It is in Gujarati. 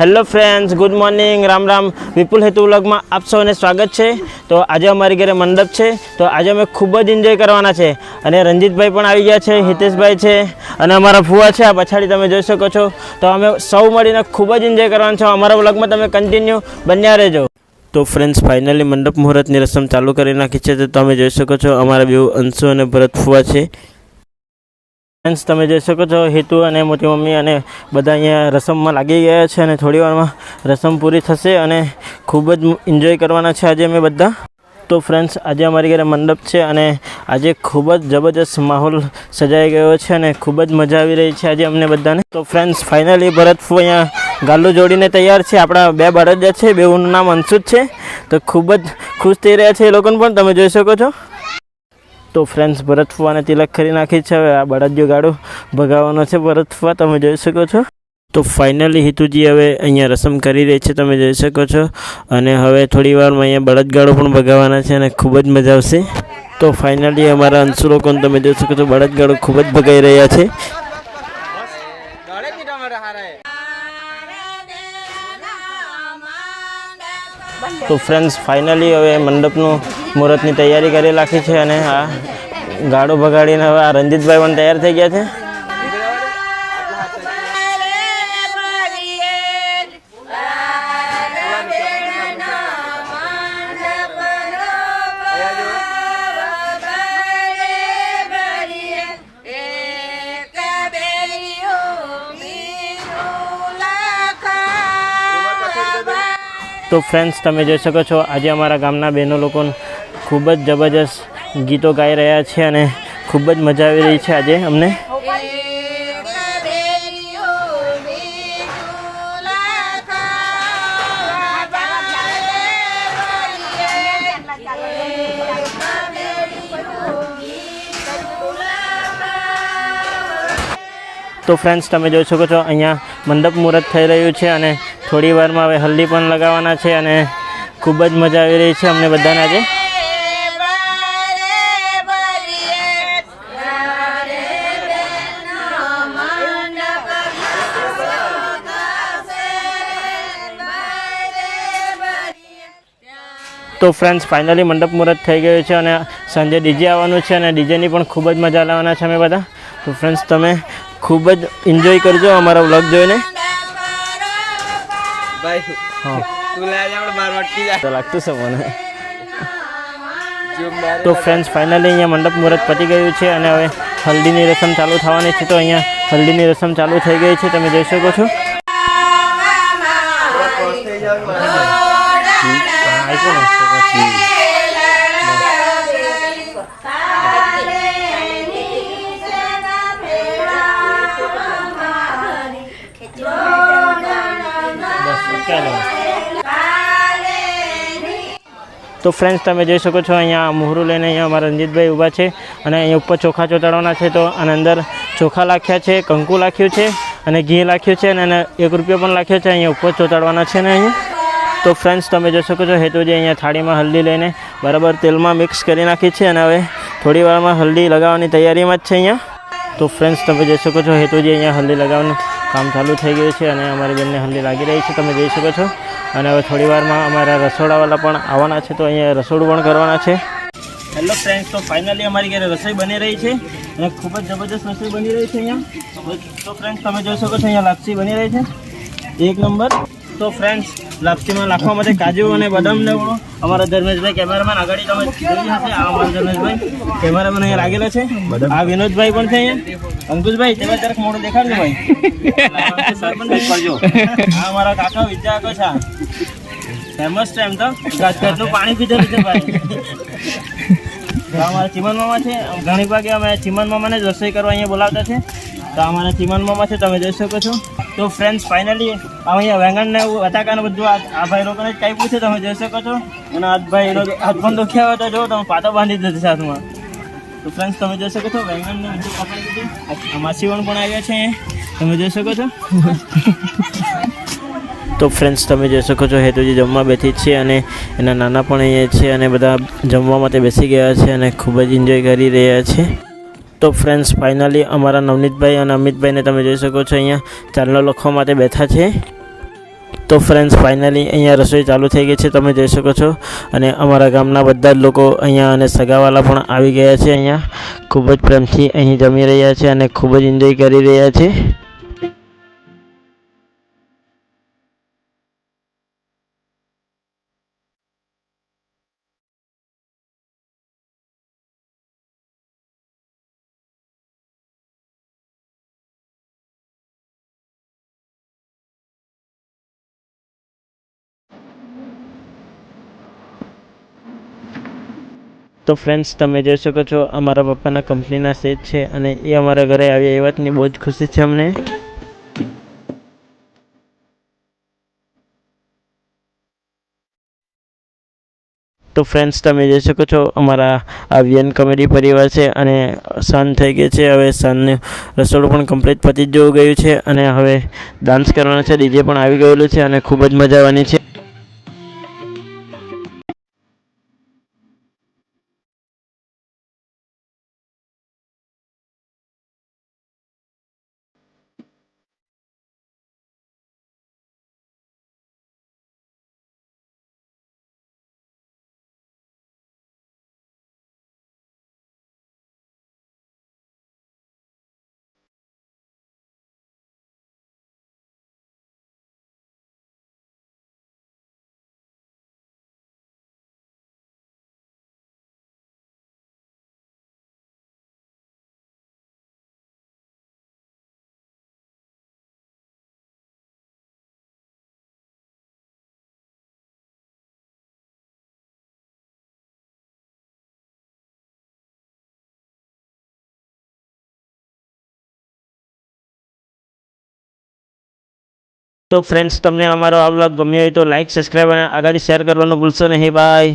Hello friends, good morning, Ram Ram. Vipul Hetu વ્લોગમાં આપ સૌને સ્વાગત છે. તો આજે અમારી ઘરે મંડપ છે. તો આજે અમે ખૂબ જ એન્જોય કરવાના છે. અને રંજીતભાઈ પણ આવી ગયા છે, હિતેશભાઈ છે, અને અમારા ફુવા છે. આ પછાડી તમે જોઈ શકો છો. તો અમે સૌ મળીને ખૂબ જ એન્જોય કરવાના છો. અમારા વ્લોગમાં તમે કન્ટિન્યુ બન્યા રહેજો. તો ફ્રેન્ડ્સ ફાઇનલી મંડપ મુહૂર્તની રસમ ચાલુ કરી નાખી છે. તો તમે જોઈ શકો છો, અમારા બે અંશુ અને ભરત ફુવા છે. ફ્રેન્ડ્સ તમે જોઈ શકો છો, હેતુ અને મોટી મમ્મી અને બધા અહીંયા રસમમાં લાગી ગયા છે અને થોડી વારમાં રસમ પૂરી થશે અને ખૂબ જ એન્જોય કરવાના છે આજે અમે બધા. તો ફ્રેન્ડ્સ આજે અમારી ઘરે મંડપ છે અને આજે ખૂબ જ જબરજસ્ત માહોલ સજાઈ ગયો છે અને ખૂબ જ મજા આવી રહી છે આજે અમને બધાને. તો ફ્રેન્ડ્સ ફાઇનલી ભરતફુ અહીંયા ગાલ્લું જોડીને તૈયાર છે. આપણા બે બળદ છે, બેઉનું નામ અંશુજ છે. તો ખૂબ જ ખુશ થઈ રહ્યા છે એ લોકોને પણ, તમે જોઈ શકો છો. તો ફ્રેન્ડ્સ ભરત ફુવાને તિલક કરી નાખી છે. હવે આ બળદિયો ગાડો ભગાવવાનો છે. ભરત તમે જોઈ શકો છો. તો ફાઇનલી હિતુજી હવે અહીંયા રસમ કરી રહી છે, તમે જોઈ શકો છો. અને હવે થોડી વારમાં અહીંયા બળદગાડો પણ ભગાવવાના છે અને ખૂબ જ મજા આવશે. તો ફાઇનલી અમારા અંશુ લોકોને તમે જોઈ શકો છો બળદગાડો ખૂબ જ ભગાઈ રહ્યા છે. તો ફ્રેન્ડ્સ ફાઇનલી હવે મંડપનું મુહૂર્તની તૈયારી કરી નાખી છે અને આ ગાડો ભગાડીને હવે આ રંજીતભાઈ પણ તૈયાર થઈ ગયા છે. તો ફ્રેન્ડ્સ, તમે જોઈ શકો છો, આજે અમારા ગામના બહેનો લોકો ખૂબ જ જબરજસ્ત ગીતો ગાઈ રહ્યા છે અને ખૂબ જ મજા આવી રહી છે આજે અમને. તો ફ્રેન્ડ્સ તમે જોઈ શકો છો, અહીંયા મંડપ મુહૂર્ત થઈ રહ્યું છે અને થોડી વારમાં હવે હલ્દી પણ લગાવવાના છે અને ખૂબ જ મજા આવી રહી છે અમને બધાને આજે. તો ફ્રેન્ડ્સ ફાઇનલી મંડપ મુહૂર્ત થઈ ગયું છે અને સાંજે ડીજે આવવાનું છે અને ડીજેની પણ ખૂબ જ મજા લાવવાના છે અમે બધા. તો ફ્રેન્ડ્સ તમે ખૂબ જ એન્જોય કરજો અમારા વ્લોગ જોઈને. લાગતું છે મને. તો ફ્રેન્ડ્સ ફાઇનલી અહીંયા મંડપ મુહૂર્ત પતી ગયું છે અને હવે હલ્દીની રસમ ચાલુ થવાની છે. તો અહીંયા હલ્દીની રસમ ચાલુ થઈ ગઈ છે. તમે જોઈ શકો છો. તો ફ્રેન્ડ્સ તમે જોઈ શકો છો, અહીંયા મોહરું લઈને અહીંયા અમારા રંજીતભાઈ ઊભા છે અને અહીંયા ઉપર ચોખા ચોટાડવાના છે તો આના અંદર ચોખા લાખ્યા છે, કંકુ લાખ્યું છે અને ઘી લાખ્યું છે અને એક રૂપિયો પણ લાખ્યો છે, અહીંયા ઉપર ચોટાડવાના છે ને અહીંયા. તો ફ્રેન્ડ્સ તમે જોઈ શકો છો, હેતુજી અહીંયા થાળીમાં હલ્દી લઈને બરાબર તેલમાં મિક્સ કરી નાખી છે અને હવે થોડી વારમાં હલ્દી લગાવવાની તૈયારીમાં જ છે અહીંયા. તો ફ્રેન્ડ્સ તમે જોઈ શકો છો, હેતુજી અહીંયા હલ્દી લગાવવાનું કામ ચાલુ થઈ ગયું છે અને અમારી બેનને હલ્દી લાગી રહી છે, તમે જોઈ શકો છો. અને હવે થોડી વારમાં અમારા રસોડાવાળા પણ આવવાના છે, તો અહીંયા રસોડું પણ કરવાના છે. હેલો ફ્રેન્ડ્સ તો ફાઇનલી અમારી ઘરે રસોઈ બની રહી છે અને ખૂબ જ જબરદસ્ત રસોઈ બની રહી છે અહીંયા. તો ફ્રેન્ડ્સ તમે જોઈ શકો છો, અહીંયા લાપસી બની રહી છે. એક નંબર. તો ફ્રેન્ડ્સ લાપસીમાં નાખવા માટે કાજુ અને બદામ લેવો અમારા ધર્મેશભાઈ કેમેરામેન આગળ તમે જોઈ હશે. આ અમારા ધર્મેશભાઈ કેમેરામેન અહીંયા લાગેલો છે. આ વિનોદભાઈ પણ છે અહીંયા. અંકુશભાઈ, તમે જરાક મોડું દેખાડજો ભાઈ. સરપંચ કરજો. આ અમારા કાકા વિદ્યાકો છે. ફેમસ છે એમ તો. ઘાટનું પાણી પીધેલું છે ભાઈ. અમારા ચિમન મામા છે. ઘણી ભાગે અમે ચિમન મામાને જ રસોઈ કરવા અહીંયા બોલાવતા છે. તો અમારા ચિમન મામા છે, તમે જોઈ શકો છો. તો ફ્રેન્ડ્સ ફાઇનલી અહીંયા વેંગણ ને એવું બટાકા ને બધું આ ભાઈ લોકોને જ કાપ્યું પૂછે, તમે જઈ શકો છો. અને આ ભાઈ હાથ પણ દુખ્યા હોય તો જો, તમે પાતો બાંધી દીધો સાથમાં. તો ફ્રેન્ડ્સ તમે જોઈ શકો છો વેંગણ ને બધું કાપી દીધું માસીવણ પણ આવ્યા છે. તમે જોઈ શકો છો. તો ફ્રેન્ડ્સ તમે જોઈ શકો છો, હેતુજી જમવા બેઠી જ છે અને એના નાના પણ અહીંયા છે અને બધા જમવા માટે બેસી ગયા છે અને ખૂબ જ એન્જોય કરી રહ્યા છે. તો ફ્રેન્ડ્સ ફાઇનલી અમારા નવનીતભાઈ અને અમિતભાઈને તમે જોઈ શકો છો અહીંયા ચાલનો લખવા માટે બેઠા છે. તો ફ્રેન્ડ્સ ફાઇનલી અહીંયા રસોઈ ચાલુ થઈ ગઈ છે, તમે જોઈ શકો છો. અને અમારા ગામના બધા જ લોકો અહીંયા અને સગાવાલા પણ આવી ગયા છે અહીંયા. ખૂબ જ પ્રેમથી અહીં જમી રહ્યા છે અને ખૂબ જ એન્જોય કરી રહ્યા છે. તો ફ્રેન્ડ્સ તમે જોઈ શકો છો, અમારા પપ્પાના કંપનીના સેટ છે અને એ અમારા ઘરે આવ્યા. એ વાતની બહુ જ ખુશી છે અમને. તો ફ્રેન્ડ્સ તમે જોઈ શકો છો, અમારા આ વિયન કોમેડી પરિવાર છે અને સાંજ થઈ ગઈ છે. હવે સાંજનું રસોડું પણ કમ્પ્લીટ પતી જ જવું ગયું છે અને હવે ડાન્સ કરવાનો છે. ડીજે પણ આવી ગયેલું છે અને ખૂબ જ મજા આવવાની છે. તો ફ્રેન્ડ્સ તમને અમારો આ બ્લોગ ગમ્યો હોય તો લાઈક સબસ્ક્રાઈબ અને આગળ શેર કરવાનું ભૂલશો નહીં. બાય